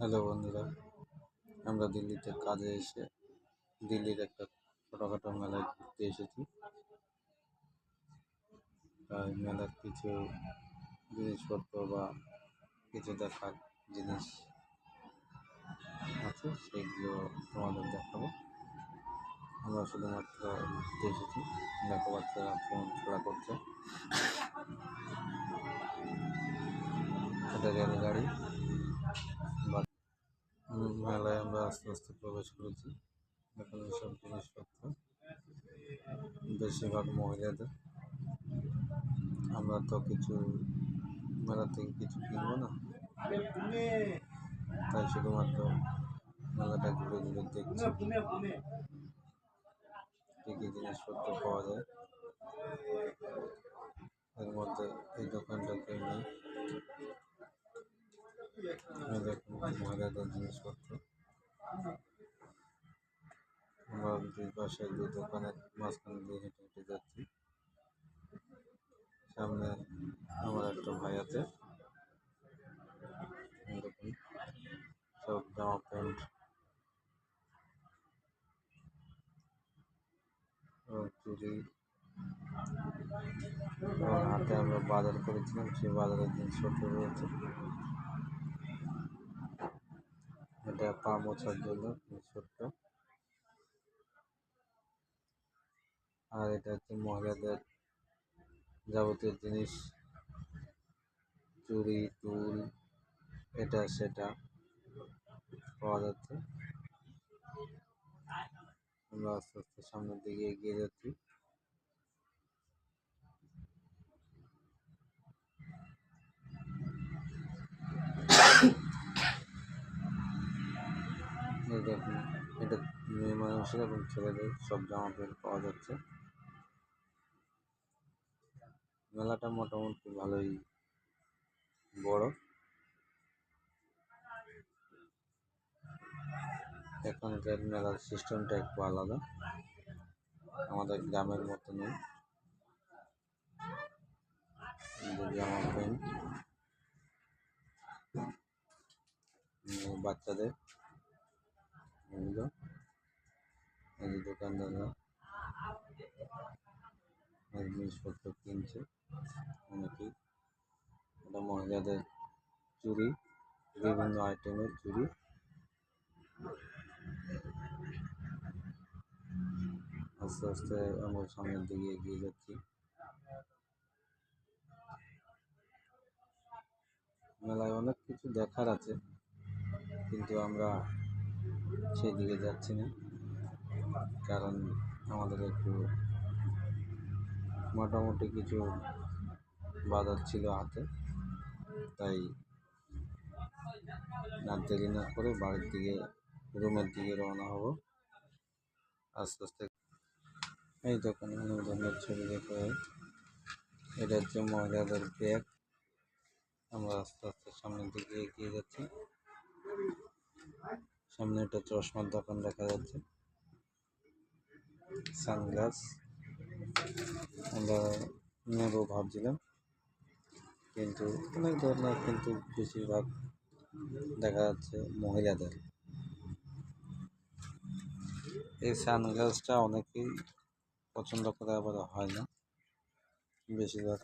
Hello বন্ধুরা, আমরা দিল্লিতে কাজে এসে দিল্লির একটা ছোটোখাটো মেলায় ঘুরতে এসেছি। তাই মেলার কিছু জিনিসপত্র বা কিছু দেখার জিনিস আছে, সেগুলো তোমাদের দেখাবো। আমরা শুধুমাত্র ঘুরতে এসেছি দেখো বাচ্চারা ফোন খেলা করছে। এটা রেলগাড়ি মেলায় আমরা আস্তে আস্তে প্রবেশ করেছি। এখানে সব জিনিসপত্র, বেশিরভাগ মহিলাদের। আমরা তো কিছু মেলা থেকে কিছু কিনবো না। তাই শুধুমাত্র মেলাটা ঘুরে ঘুরে দেখছি। কী কী জিনিসপত্র পাওয়া যায়। এর মধ্যে এই দোকানটা দেখুন মহিলাদের জিনিসপত্র দুই পাশে দুই দোকানের মাঝখানে দিয়ে সামনে আমার একটা ভাই আছে সব জামা প্যান্ট এবং হাতে আমরা বাজার করেছিলাম সেই বাজারের জিনিসপত্র রয়েছে এটা পা মোছার জন্য জিনিসপত্র আর এটা হচ্ছে মহিলাদের যাবতীয় জিনিস, চুড়ি, টুল, এটা, সেটা পাওয়া যাচ্ছে। আমরা আস্তে আস্তে সামনের দিকে এগিয়ে যাচ্ছি। দেখুন এটা মেয়ে মানুষের এবং ছেলেদের সব জামা প্যান্ট পাওয়া যাচ্ছে। মেলাটা মোটামুটি ভালোই বড়। এখানকার মেলার সিস্টেমটা একটু আলাদা। আমাদের গ্রামের মতো নেই। জামা প্যান্ট বাচ্চাদের এগুলো এই যে দোকানদাররা জিনিসপত্র কিনছে অনেকেই এটা মহিলাদের চুড়ি, বিভিন্ন আইটেমের চুড়ি। আস্তে আস্তে আমরা সামনের দিকে এগিয়ে যাচ্ছি। মেলায় অনেক কিছু দেখার আছে, কিন্তু আমরা সেদিকে যাচ্ছি না। কারণ আমাদের একটু মোটামুটি কিছু বাজার ছিল হাতে। তাই না দেরি না করে বাড়ির দিকে, রুমের দিকে রওনা হব। আস্তে আস্তে এই দোকানে অনেক ধরনের ছবি দেখা হয় এটা হচ্ছে মহিলাদের ব্যাগ। আমরা আস্তে আস্তে সামনের দিকে এগিয়ে যাচ্ছি। সামনে একটা চশমার দোকান দেখা যাচ্ছে। সানগ্লাস। আমরা নেব ভাবছিলাম। কিন্তু অনেক ধরনের কিন্তু বেশিরভাগ দেখা যাচ্ছে মহিলাদের। এই সানগ্লাসটা অনেকেই পছন্দ করে, আবার হয় না। বেশিরভাগ